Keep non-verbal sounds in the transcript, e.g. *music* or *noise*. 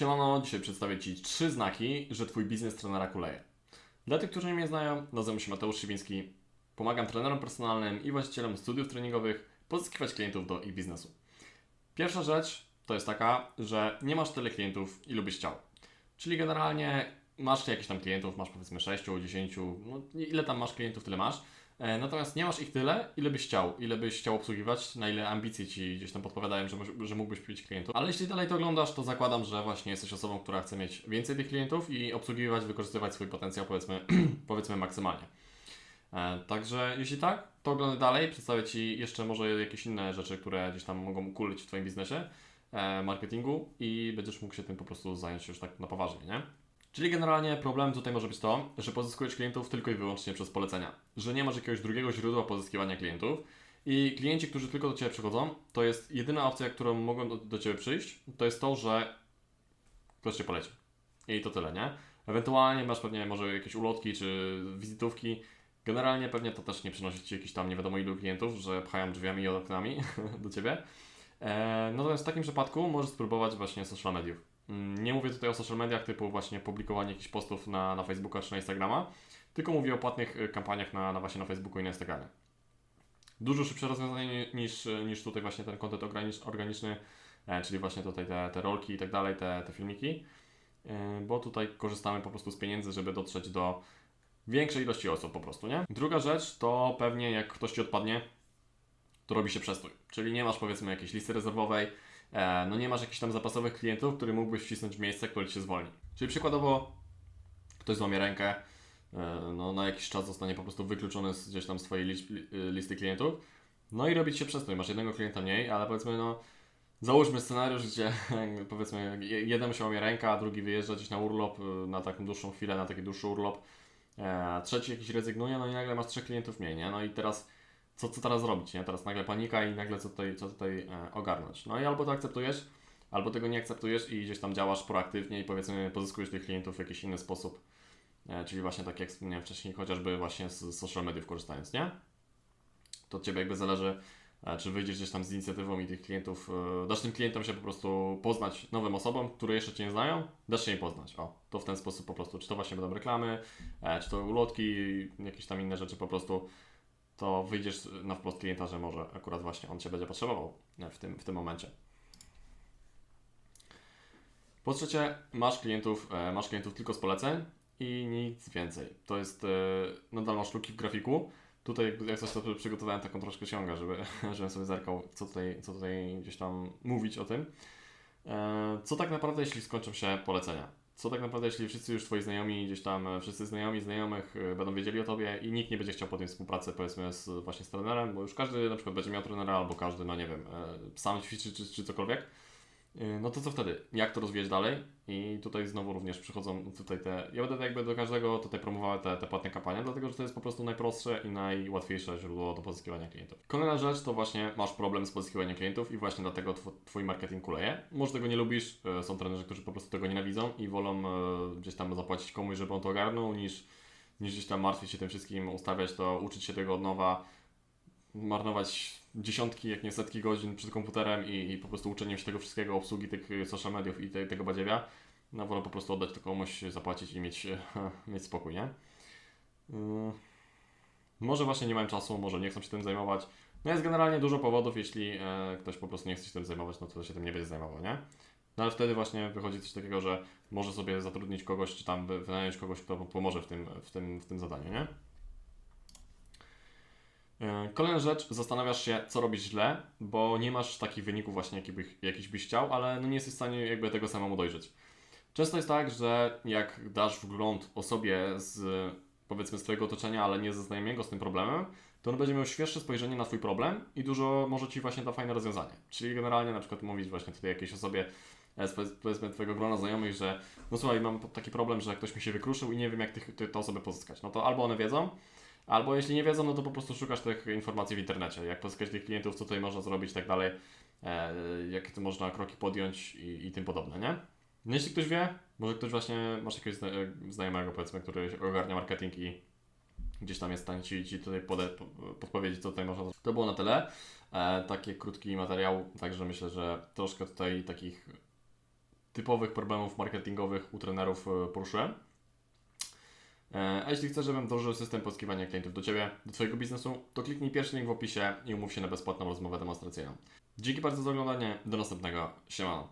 Siemano, dzisiaj przedstawię Ci trzy znaki, że Twój biznes trenera kuleje. Dla tych, którzy mnie znają, nazywam się Mateusz Szywiński. Pomagam trenerom personalnym i właścicielom studiów treningowych pozyskiwać klientów do ich biznesu. Pierwsza rzecz to jest taka, że nie masz tyle klientów, ilu byś chciał. Czyli generalnie masz jakichś tam klientów, masz powiedzmy 6, 10, no ile tam masz klientów, tyle masz. E, Natomiast nie masz ich tyle, ile byś chciał, ile byś chciał obsługiwać, na ile ambicje ci gdzieś tam podpowiadają, że, że mógłbyś mieć klientów. Ale jeśli dalej to oglądasz, to zakładam, że właśnie jesteś osobą, która chce mieć więcej tych klientów i obsługiwać, wykorzystywać swój potencjał powiedzmy, *clears throat* powiedzmy maksymalnie. E, Także jeśli tak, to oglądaj dalej, przedstawię Ci jeszcze może jakieś inne rzeczy, które gdzieś tam mogą ukulić w Twoim biznesie, e, marketingu i będziesz mógł się tym po prostu zająć już tak na poważnie, nie? Czyli generalnie problem tutaj może być to, że pozyskujesz klientów tylko i wyłącznie przez polecenia. Że nie masz jakiegoś drugiego źródła pozyskiwania klientów i klienci, którzy tylko do Ciebie przychodzą, to jest jedyna opcja, którą mogą do, do Ciebie przyjść, to jest to, że ktoś Cię poleci. I to tyle, nie? Ewentualnie masz pewnie może jakieś ulotki czy wizytówki. Generalnie pewnie to też nie przynosi Ci jakichś tam nie wiadomo ilu klientów, że pchają drzwiami i oknami *laughs* do Ciebie. E, natomiast w takim przypadku możesz spróbować właśnie social mediów. Mm, Nie mówię tutaj o social mediach typu właśnie publikowanie jakichś postów na, na Facebooka czy na Instagrama, tylko mówię o płatnych y, kampaniach na, na właśnie na Facebooku i na Instagramie. Dużo szybsze rozwiązanie niż, niż tutaj właśnie ten organicz- organiczny, e, czyli właśnie tutaj te, te rolki i tak dalej, te, te filmiki, e, bo tutaj korzystamy po prostu z pieniędzy, żeby dotrzeć do większej ilości osób po prostu, nie? Druga rzecz to pewnie jak ktoś Ci odpadnie, to robi się przestój, czyli nie masz powiedzmy jakiejś listy rezerwowej, no nie masz jakichś tam zapasowych klientów, który mógłbyś wcisnąć w miejsce, które Ci się zwolni. Czyli przykładowo ktoś złamie rękę, e, no na jakiś czas zostanie po prostu wykluczony z gdzieś tam li- y, listy klientów, no i robić się przestój, masz jednego klienta mniej, ale powiedzmy no Załóżmy scenariusz, gdzie *laughs* powiedzmy je- jeden się łamie ręka, a drugi wyjeżdża gdzieś na urlop, na taką dłuższą chwilę, na taki dłuższy urlop, e, trzeci jakiś rezygnuje, no i nagle masz trzech klientów mniej, nie? No i teraz co, co teraz zrobić, nie? Teraz nagle panika i nagle co tutaj, co tutaj e, ogarnąć. No i albo to akceptujesz, albo tego nie akceptujesz i gdzieś tam działasz proaktywnie i powiedzmy pozyskujesz tych klientów w jakiś inny sposób. E, czyli właśnie tak jak wspomniałem wcześniej, chociażby właśnie z social mediów korzystając, nie? To od Ciebie jakby zależy, e, czy wyjdziesz gdzieś tam z inicjatywą i tych klientów, dasz tym klientom się po prostu poznać nowym osobom, które jeszcze Cię nie znają, dasz się im poznać. O, to w ten sposób po prostu, czy to właśnie będą reklamy, czy to ulotki, jakieś tam inne rzeczy po prostu, to wyjdziesz na wprost klienta, że może akurat właśnie on Cię będzie potrzebował w tym, w tym momencie. Po trzecie, masz klientów, e, masz klientów tylko z poleceń i nic więcej. To jest, e, nadal masz luki w grafiku. Tutaj jak coś to przygotowałem taką troszkę ksiągę, żeby, *laughs* żebym sobie zerkał, co tutaj, co tutaj gdzieś tam mówić o tym. E, Co tak naprawdę, jeśli skończą się polecenia? Co tak naprawdę, jeśli wszyscy już Twoi znajomi, gdzieś tam e, wszyscy znajomi, znajomych e, będą wiedzieli o Tobie i nikt nie będzie chciał podjąć współpracy, powiedzmy, z, właśnie z trenerem, bo już każdy na przykład będzie miał trenera, albo każdy, no nie wiem, e, sam ćwiczy czy, czy cokolwiek. E, No to co wtedy? Jak to rozwijać dalej? I tutaj znowu również przychodzą tutaj te. Ja będę jakby do każdego tutaj promował te, te płatne kampanie, dlatego że to jest po prostu najprostsze i najłatwiejsze źródło do pozyskiwania klientów. Kolejna rzecz to właśnie masz problem z pozyskiwaniem klientów i właśnie dlatego tw- twój marketing kuleje. Może tego nie lubisz, e, są trenerzy, którzy po prostu tego nienawidzą i wolą e, gdzieś tam zapłacić komuś, żeby on to ogarnął, niż, niż gdzieś tam martwić się tym wszystkim, ustawiać to, uczyć się tego od nowa, marnować dziesiątki, jak nie setki godzin przed komputerem i, i po prostu uczeniem się tego wszystkiego, obsługi tych y, social mediów i te, tego badziewia, no wolę po prostu oddać to komuś, zapłacić i mieć, *laughs* mieć spokój, nie? Yy, może właśnie nie mają czasu, może nie chcą się tym zajmować. No jest generalnie dużo powodów, jeśli e, ktoś po prostu nie chce się tym zajmować, no to się tym nie będzie zajmował, nie? No ale wtedy właśnie wychodzi coś takiego, że może sobie zatrudnić kogoś, czy tam wy- wynająć kogoś, kto pomoże w tym, w tym, w tym zadaniu, nie? E, Kolejna rzecz, zastanawiasz się, co robisz źle, bo nie masz takich wyników właśnie, jakich byś, jakiś byś chciał, ale no nie jesteś w stanie jakby tego samemu dojrzeć. Często jest tak, że jak dasz wgląd osobie z powiedzmy z Twojego otoczenia, ale nie ze znajomego z tym problemem, to on będzie miał świeższe spojrzenie na Twój problem i dużo może Ci właśnie da fajne rozwiązanie. Czyli generalnie na przykład mówić właśnie tutaj jakiejś osobie e, z powiedz- powiedzmy Twojego grona znajomych, że no słuchaj, mam taki problem, że ktoś mi się wykruszył i nie wiem jak tych, ty, tę osobę pozyskać. No to albo one wiedzą, Albo jeśli nie wiedzą, no to po prostu szukasz tych informacji w internecie, jak pozyskać tych klientów, co tutaj można zrobić i tak dalej, e, jakie to można kroki podjąć i, i tym podobne, nie? No jeśli ktoś wie, może ktoś właśnie, masz jakiegoś zna- znajomego powiedzmy, który ogarnia marketing i gdzieś tam jest w stanie Ci, ci tutaj pode, po- podpowiedzieć, co tutaj można zrobić. To było na tyle. E, taki krótki materiał, także myślę, że troszkę tutaj takich typowych problemów marketingowych u trenerów e, poruszyłem. E, A jeśli chcesz, żebym wdrożył system pozyskiwania klientów do Ciebie, do Twojego biznesu, to kliknij pierwszy link w opisie i umów się na bezpłatną rozmowę demonstracyjną. Dzięki bardzo za oglądanie, do następnego, siemano.